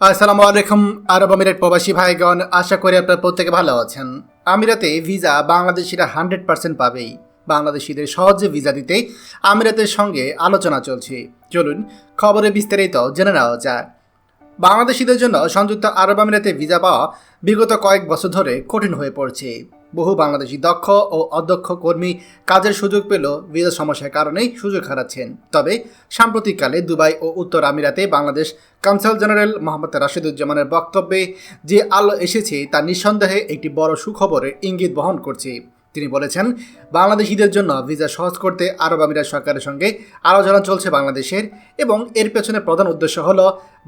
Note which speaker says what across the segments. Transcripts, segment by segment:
Speaker 1: আসসালামু আলাইকুম, আরব আমিরাত প্রবাসী ভাইগণ, আশা করি আপনারা প্রত্যেকে ভালো আছেন। আমিরাতে ভিসা বাংলাদেশিরা হান্ড্রেড পার্সেন্ট পাবেই। বাংলাদেশিদের সহজে ভিসা দিতে আমিরাতের সঙ্গে আলোচনা চলছে। চলুন খবরে বিস্তারিত জেনে নেওয়া যাক। বাংলাদেশিদের জন্য সংযুক্ত আরব আমিরাতে ভিসা পাওয়া বিগত কয়েক বছর ধরে কঠিন হয়ে পড়ছে। বহু বাংলাদেশি দক্ষ ও অদক্ষ কর্মী কাজের সুযোগ পেল ভিসা সমস্যার কারণেই সুযোগ হারাচ্ছেন। তবে সাম্প্রতিককালে দুবাই ও উত্তর আমিরাতে বাংলাদেশ কাউন্সিল জেনারেল মোহাম্মদ রাশিদুজ্জামানের বক্তব্যে যে আলো এসেছে তা নিঃসন্দেহে একটি বড় সুখবরের ইঙ্গিত বহন করছে। তিনি বলেছেন, বাংলাদেশিদের জন্য ভিসা সহজ করতে আরব আমিরাত সরকারের সঙ্গে আলোচনা চলছে বাংলাদেশের এবং এর পেছনে প্রধান উদ্দেশ্য হল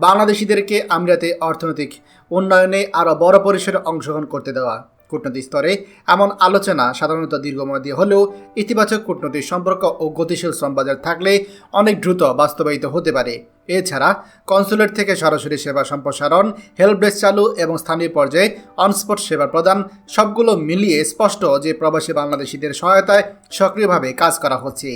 Speaker 1: বাংলাদেশিদেরকে আমিরাতে অর্থনৈতিক উন্নয়নে আরও বড় পরিসরে অংশগ্রহণ করতে দেওয়া। কূটনৈতিক স্তরে এমন আলোচনা সাধারণত দীর্ঘমেয়াদী হলেও ইতিবাচক কূটনৈতিক সম্পর্ক ও গতিশীল শ্রমবাজার থাকলে অনেক দ্রুত বাস্তবায়িত হতে পারে। এছাড়া কনসুলেট থেকে সরাসরি সেবা সম্প্রসারণ হেল্প ডেস্ক চালু এবং স্থানীয় পর্যায়ে অনস্পট সেবা প্রদান সবগুলো মিলিয়ে স্পষ্ট যে প্রবাসী বাংলাদেশিদের সহায়তায় সক্রিয়ভাবে কাজ করা হচ্ছে।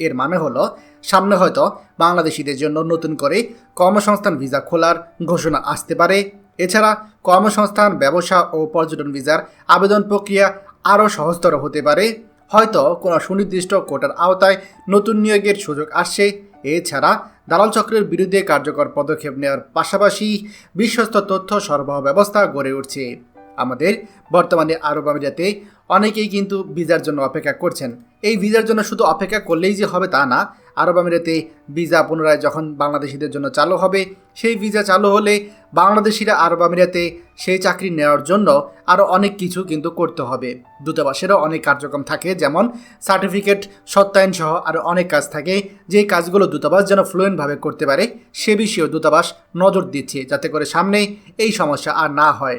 Speaker 1: এর মানে হলো, সামনে হয়তো বাংলাদেশিদের জন্য নতুন করে কর্মসংস্থান ভিসা খোলার ঘোষণা আসতে পারে এছাড়া কর্মসংস্থান, ব্যবসা ও পর্যটন ভিসার আবেদন প্রক্রিয়া আরও সহজতর হতে পারে। হয়তো কোনো সুনির্দিষ্ট কোটার আওতায় নতুন নিয়োগের সুযোগ আসছে। এছাড়া দালাল চক্রের বিরুদ্ধে কার্যকর পদক্ষেপ নেওয়ার পাশাপাশি বিশ্বস্ত তথ্য সরবরাহ ব্যবস্থা গড়ে উঠছে। আমাদের বর্তমানে আরব আমিরাতে অনেকেই কিন্তু ভিসার জন্য অপেক্ষা করছেন। এই ভিসার জন্য শুধু অপেক্ষা করলেই যে হবে তা না, আরব আমিরাতে ভিসা পুনরায় যখন বাংলাদেশিদের জন্য চালু হবে, সেই ভিসা চালু হলে বাংলাদেশিরা আরব আমিরাতে সেই চাকরি নেওয়ার জন্য আরও অনেক কিছু কিন্তু করতে হবে। দূতাবাসেরও অনেক কার্যক্রম থাকে, যেমন সার্টিফিকেট সত্যায়ন সহ আরও অনেক কাজ থাকে। যে কাজগুলো দূতাবাস যেন ফ্লুয়েন্টভাবে করতে পারে, সে বিষয়েও দূতাবাস নজর দিচ্ছে, যাতে করে সামনে এই সমস্যা আর না হয়।